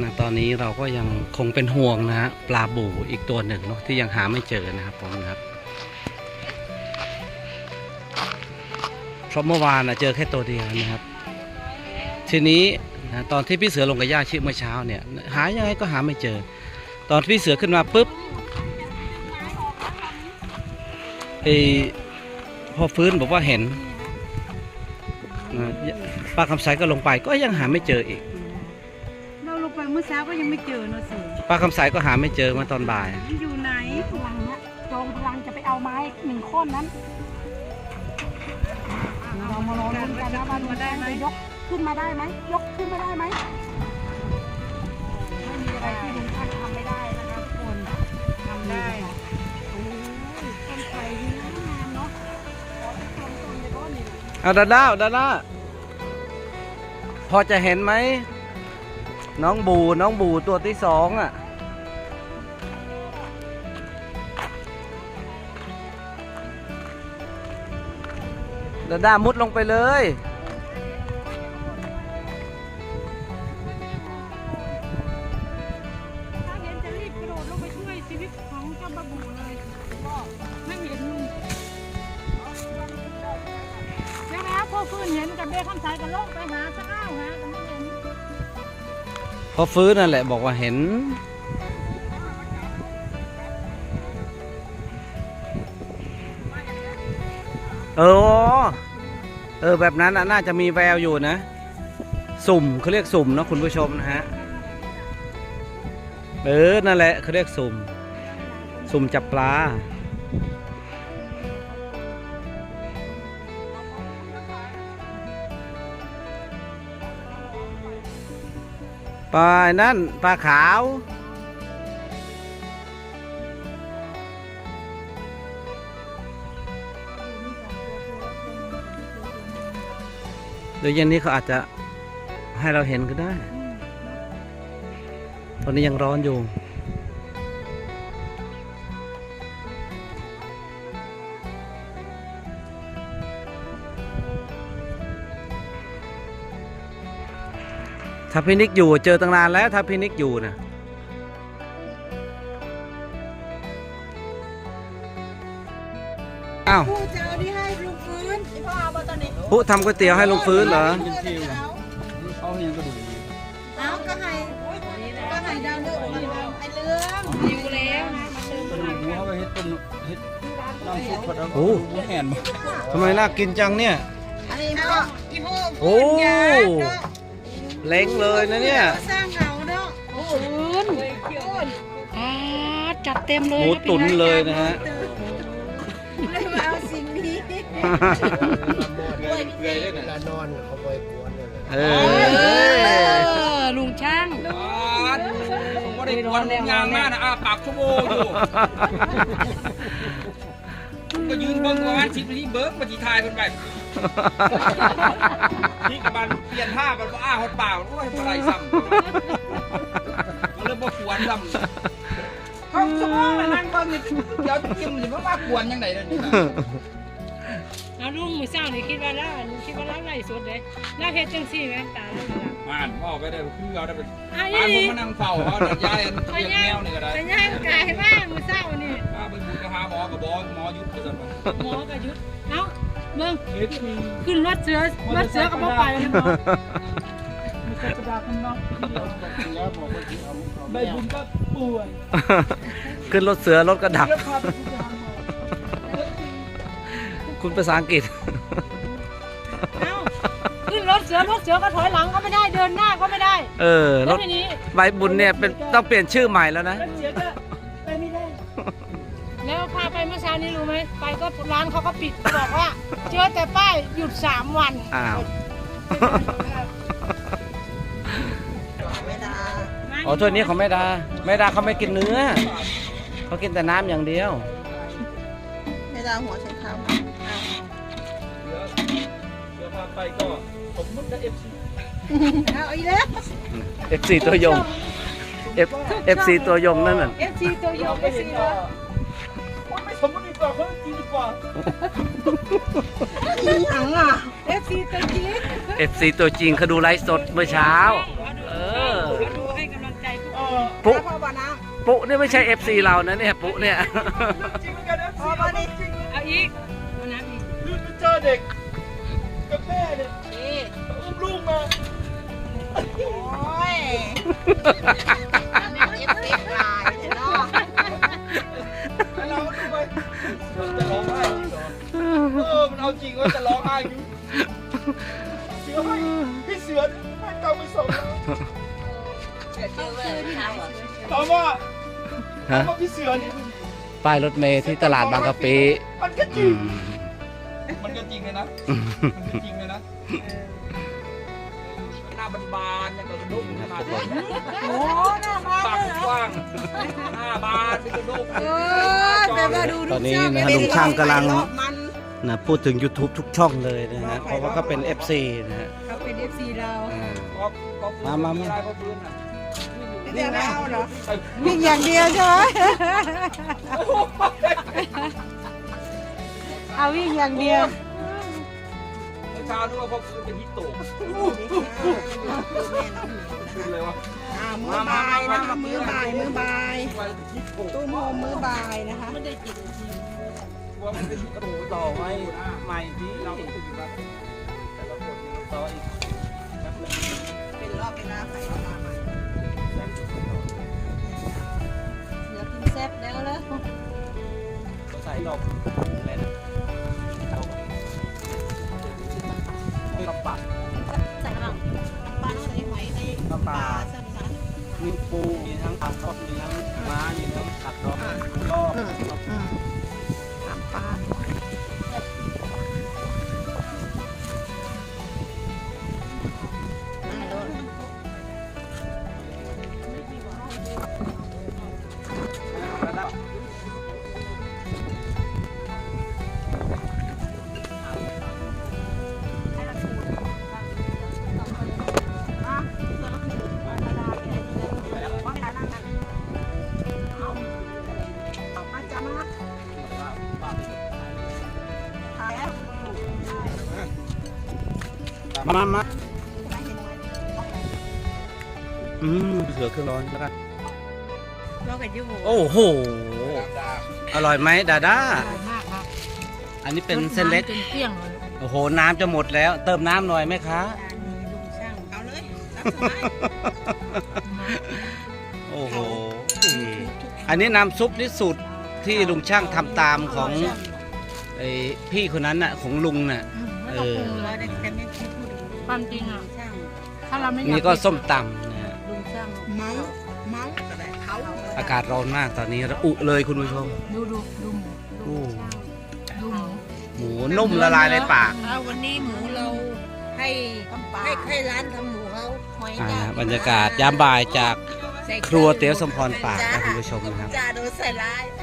นะตอนนี้เราก็ยังคงเป็นห่วงนะฮะปลาบู่อีกตัวหนึ่งเนาะที่ยังหาไม่เจอนะครับผมนะครับเพราะเมื่อวานนะเจอแค่ตัวเดียวนะครับ ทีนี้นะตอนที่พี่เสือลงกับย่าชิเมื่อเช้าเนี่ย หายังไงก็หาไม่เจอ ตอนพี่เสือขึ้นมาปุ๊บไอพอฟื้นบอกว่าเห็นนะป้าคำสายก็ลงไปก็ยังหาไม่เจออีก ไปเมื่อเช้าก็ยังไม่เจอเนอะเสือป้าคำสายก็หาไม่เจอเมื่อตอนบ่าย มันอยู่ไหนพลังนะจองพลังจะไปเอาไม้หนึ่งข้อนนั้นเรามารอลุ้นกันนะว่าลุงแดงจะยกขึ้นมาได้ไหมยกขึ้นมาได้ไหมไม่มีอะไรที่ลุงท่านทำไม่ได้นะคะทุกคนทำได้โอ้ยต้นไทรนี่งามเนาะขอเป็นต้นต้นเลยก็นี่ เอาดาด้าดาด้าพอจะเห็นไหม น้องบูน้องบูตัวที่สองอะ ดาด้ามุดลงไปเลย ถ้าเห็นจะรีบกระโดดลงไปช่วยชีวิตของเจ้าบาบูเลยไม่เห็นลุงใช่ไหมครับพวกฟื้นเห็นกับเบ้ข้ามสายกันโลงไปหาสัก พอฟื้นนั่นแหละบอกว่าเห็น เออ เออ แบบนั้นน่าจะมีแววอยู่นะ สุ่มเขาเรียกสุ่มนะคุณผู้ชมนะฮะ เออ นั่นแหละเขาเรียกสุ่ม สุ่มจับปลา ปลานั่นปลาขาว เดี๋ยวเย็นนี้เขาอาจจะให้เราเห็นก็ได้ ตอนนี้ยังร้อนอยู่ ถ้าพินิกอยู่เจอตั้งนานแล้วถ้าพินิกอยู่นะอ้าวผู้จะเอาที่ให้ลุงฟื้นพ่อเอามาตอนนี้ผู้ทำก๋วยเตี๋ยวให้ลุงฟื้นเหรอเขายังกระดูกเอาก็ให้ก็ให้ดาวเลือกไอ้เรื่องอยู่แล้วนะมาเติมกระดูกหมูเขาไปเฮ็ดต้มเฮ็ดน้ำซุปผัดเอาโอ้หแห่นมาทำไมน่ากินจังเนี่ยอันนี้ก็อีโม่โอ้ เล้งเลยนะเนี่ยสร้างเขาเนาะโอ้โหอ่าจัดเต็มเลหยมูตุ๋นเลยนะฮะเลยมาเอาสิ่งนี้เกลือเลยนะเอเอออลุงช่างผมก็ได้กวนงานมากนะอาปากชั่วโมงอยู่ก็ยืนเบิ้งประมาณสิบนาทีเบิ้งปฏิทายเป็นแบ บนี่กับมันเปลี่ยนท่ามันก็อ้าหดเปล่าโอ้ยอะไรซ้ำมันเริ่มบ่ควรซ้ำเขาชั่วโมงนั่งเบิ้งนี่เดี๋ยวกินมันจะมาว่าควรยังไงนั่นนี่เอาลุงมือเศร้านี่คิดว่าแล้วคิดว่าแล้วไรสุดเลยแล้วเฮ็ดจังซี่ไหมตาแล้วล่ะมานพ่อไปได้คือเราได้เป็นอะบ้านยี่ผมมานั่งเฝ้าเขาเนี่ยยายเลี้ยงแมวนี่ก็ได้แต่ย่างกายบ้างมือเศร้านี่ป้าไปบุกหาหมอกับบอกหมอยุดไปสั่นหมอก็หยุดเอ้า เบิ่งเฮ็ดคือขึ้นรถเสือรถเสือก็บ่ไปเลยหมอมีกระดาษข้างนอกใบบุญก็ป่วยขึ้นรถเสือรถกระดับแล้วพาไปทุกอย่างหมอคุณภาษาอังกฤษเอ้าขึ้นรถเสือรถเสือก็ถอยหลังก็ไม่ได้เดินหน้าก็ไม่ได้ เออรแล้วถทีนี้ใบบุญเนี่ยเป็นต้องเปลี่ยนชื่อใหม่แล้วนะรถเสือก็ เมื่อเช้านี้รู้ไหมไปก็ร้านเขาก็ปิดบอกว่า เจอแต่ป้ายหยุดสามวันอ้าว อ๋อถ้วยนี้ของแม่ดาแม่ดาเขาไม่กินเนื้อเขากินแต่น้ำอย่างเดียว ไม่ได้หัวใช้คเดี๋ยวเดี๋ยวพาไปก็ผมมุดได้เอฟซีำเอาอีกแล้ว FC ตัวยง F FC ตัวยงนั่นน่ะ เอฟซีตัวยงเอฟซีไม่สมมติดี กว่าเขาจริงดีกว่าหนังอะเอฟซีตัวจริง FC ตัวจริงเขาดูไลฟ์สดเมื่อเช้า เออดูให้กำลังปุ๊พ่อบ่อน้ปุ๊นี่ไม่ใช่ FC เรานะเนี่ยปุ๊เนี่ยจริงเหมือนกันนะำพ่อบ่อนี่เอาอีกเอาน้ำอีกลืมไปเจอเด็กกับแม่เนี่ยนี่อุ้มลูกมาโอ้ย ให้ตังค์ไปส่งแล้วเกิดเจอเลยค่ะถามว่าถาฮะมว่าพี่เสือเนี่ยป้ายรถเมล์ที่ตลาดบางกะปิมันก็จอืริง มมันก็จริงเลยนะ มันก็จริงเลยนะหน้าบานๆอย่างกับกระดูกขนาดนี้โอ้หน้าบ้านปากเลยเหรอกว้างหน้าบานเป็นกระดูกเออแต่มาดูตอนนี้นะฮะลุงช่างกำลังมัน นะพูดถึง YouTube ทุกช่องเลยนะฮะเพราะว่าเขาเป็น FC นะฮะเขาเป็นเอฟซีเราอ่าขอบขอบคุณมามามาที่ได้พ่อพื้นน่ะนี่นะเหรอไอ้วิ่งอย่างเดียวใช่ไหมโอ้โหเอาวิ่งอย่างเดียว เมื่อเช้านึกว่าพ่อพื้นเป็นฮิตโตกขึ้นเลยวะอ่ามือบายนะคะมือบายมือบายไปฮิตโตกตู้โฮมมือบายนะคะ ว่ามันเป็นกระดูกต่อไว้ใหม่ที่เราถึงแบบแต่ละคนต่ออีกเป็นรอบเวลาใส่เวลาใหม่เดี๋ยวกินแซ่บแล้วแล้วใส่ดอก มามาอืมเสือเครื่องร้อนแล้วกันเรากับยูโอ้โห อร่อยไหมดาด้าอร่อยมากครับอันนี้เป็นเส้นเล็กจนเกลี้ยงเลยโอ้โห น้ำจะหมดแล้ว เติมน้ำหน่อยไหมคะลุงช่างเอาเลยรับสบายโอ้โห อันนี้น้ำซุปนี่สูตรที่ลุงช่างทำตามของไอ้พี่คนนั้นน่ะของลุงน่ะอืมไม่ต้องปรุงเลเรายได้แต่ไม่คิดพูดถึง ความจริงอะ ช่างถ้าเราไม่อยากนี่ก็ส้มตำนะฮะลุงช่างเมาเมาอะไรเขาอากาศร้อนมากตอนนี้ระอุเลยคุณผู้ชม ดูดูดูหมูโอ้ดูหมูหมูนุ่มละลายในปากเอาวันนี้หมูเราให้ให้ให้ร้านทำหมูเขาหอยอ่าจ้าบรรยากาศยามบ่ายจาก ใส่ครัวเตี๋ยวสมพรปากนะคุณผู้ชมนะครับ จ้าโดนใส่ร้ายอ